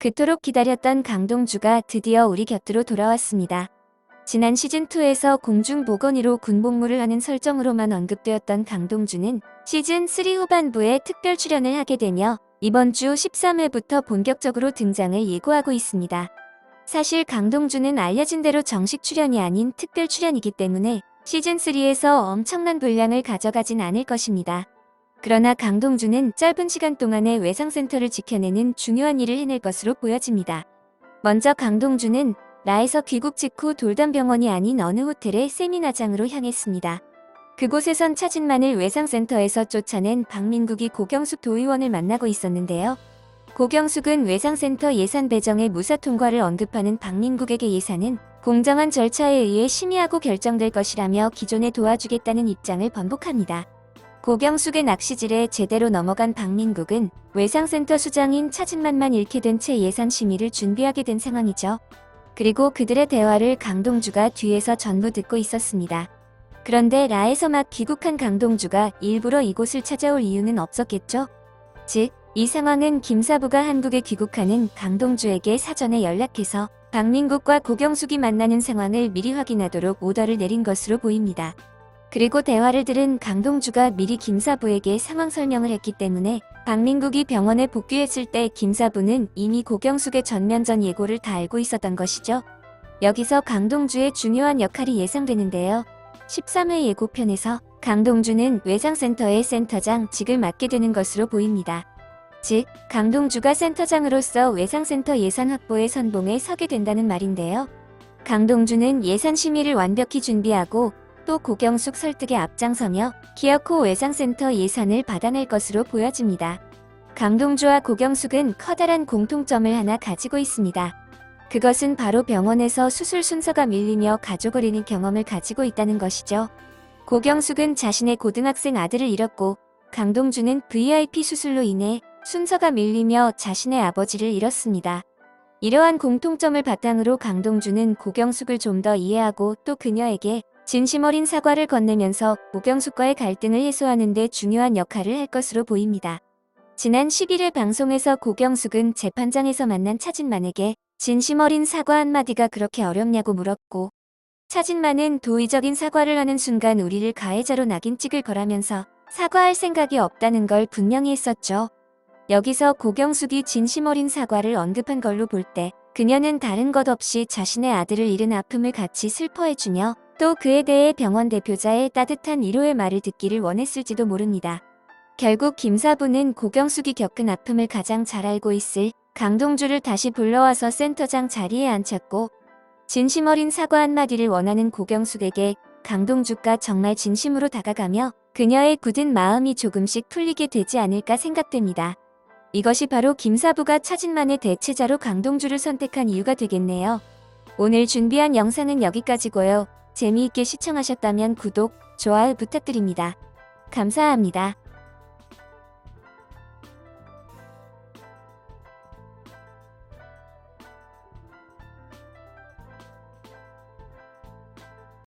그토록 기다렸던 강동주가 드디어 우리 곁으로 돌아왔습니다. 지난 시즌2에서 공중보건이로 군복무를 하는 설정으로만 언급되었던 강동주는 시즌3 후반부에 특별 출연을 하게 되며 이번 주 13회부터 본격적으로 등장을 예고하고 있습니다. 사실 강동주는 알려진 대로 정식 출연이 아닌 특별 출연이기 때문에 시즌3에서 엄청난 분량을 가져가진 않을 것입니다. 그러나 강동주는 짧은 시간 동안에 외상센터를 지켜내는 중요한 일을 해낼 것으로 보여집니다. 먼저 강동주는 라에서 귀국 직후 돌담병원이 아닌 어느 호텔의 세미나장으로 향했습니다. 그곳에선 차진만을 외상센터에서 쫓아낸 박민국이 고경숙 도의원을 만나고 있었는데요. 고경숙은 외상센터 예산 배정의 무사 통과를 언급하는 박민국에게 예산은 공정한 절차에 의해 심의하고 결정될 것이라며 기존에 도와주겠다는 입장을 번복합니다. 고경숙의 낚시질에 제대로 넘어간 박민국은 외상센터 수장인 차진만만 잃게 된 채 예산 심의를 준비하게 된 상황이죠. 그리고 그들의 대화를 강동주가 뒤에서 전부 듣고 있었습니다. 그런데 라에서 막 귀국한 강동주가 일부러 이곳을 찾아올 이유는 없었겠죠? 즉, 이 상황은 김사부가 한국에 귀국하는 강동주에게 사전에 연락해서 박민국과 고경숙이 만나는 상황을 미리 확인하도록 오더를 내린 것으로 보입니다. 그리고 대화를 들은 강동주가 미리 김사부에게 상황 설명을 했기 때문에 박민국이 병원에 복귀했을 때 김사부는 이미 고경숙의 전면전 예고를 다 알고 있었던 것이죠. 여기서 강동주의 중요한 역할이 예상되는데요. 13회 예고편에서 강동주는 외상센터의 센터장 직을 맡게 되는 것으로 보입니다. 즉, 강동주가 센터장으로서 외상센터 예산 확보의 선봉에 서게 된다는 말인데요. 강동주는 예산 심의를 완벽히 준비하고 또 고경숙 설득에 앞장서며 기어코 외상센터 예산을 받아낼 것으로 보여집니다. 강동주와 고경숙은 커다란 공통점을 하나 가지고 있습니다. 그것은 바로 병원에서 수술 순서가 밀리며 가족을 잃는 경험을 가지고 있다는 것이죠. 고경숙은 자신의 고등학생 아들을 잃었고 강동주는 VIP 수술로 인해 순서가 밀리며 자신의 아버지를 잃었습니다. 이러한 공통점을 바탕으로 강동주는 고경숙을 좀 더 이해하고 또 그녀에게 진심 어린 사과를 건네면서 고경숙과의 갈등을 해소하는 데 중요한 역할을 할 것으로 보입니다. 지난 11일 방송에서 고경숙은 재판장에서 만난 차진만에게 진심 어린 사과 한마디가 그렇게 어렵냐고 물었고 차진만은 도의적인 사과를 하는 순간 우리를 가해자로 낙인 찍을 거라면서 사과할 생각이 없다는 걸 분명히 했었죠. 여기서 고경숙이 진심 어린 사과를 언급한 걸로 볼 때 그녀는 다른 것 없이 자신의 아들을 잃은 아픔을 같이 슬퍼해주며 또 그에 대해 병원 대표자의 따뜻한 위로의 말을 듣기를 원했을지도 모릅니다. 결국 김사부는 고경숙이 겪은 아픔을 가장 잘 알고 있을 강동주를 다시 불러와서 센터장 자리에 앉혔고 진심 어린 사과 한마디를 원하는 고경숙에게 강동주가 정말 진심으로 다가가며 그녀의 굳은 마음이 조금씩 풀리게 되지 않을까 생각됩니다. 이것이 바로 김사부가 차진만의 대체자로 강동주를 선택한 이유가 되겠네요. 오늘 준비한 영상은 여기까지고요. 재미있게 시청하셨다면 구독, 좋아요 부탁드립니다. 감사합니다.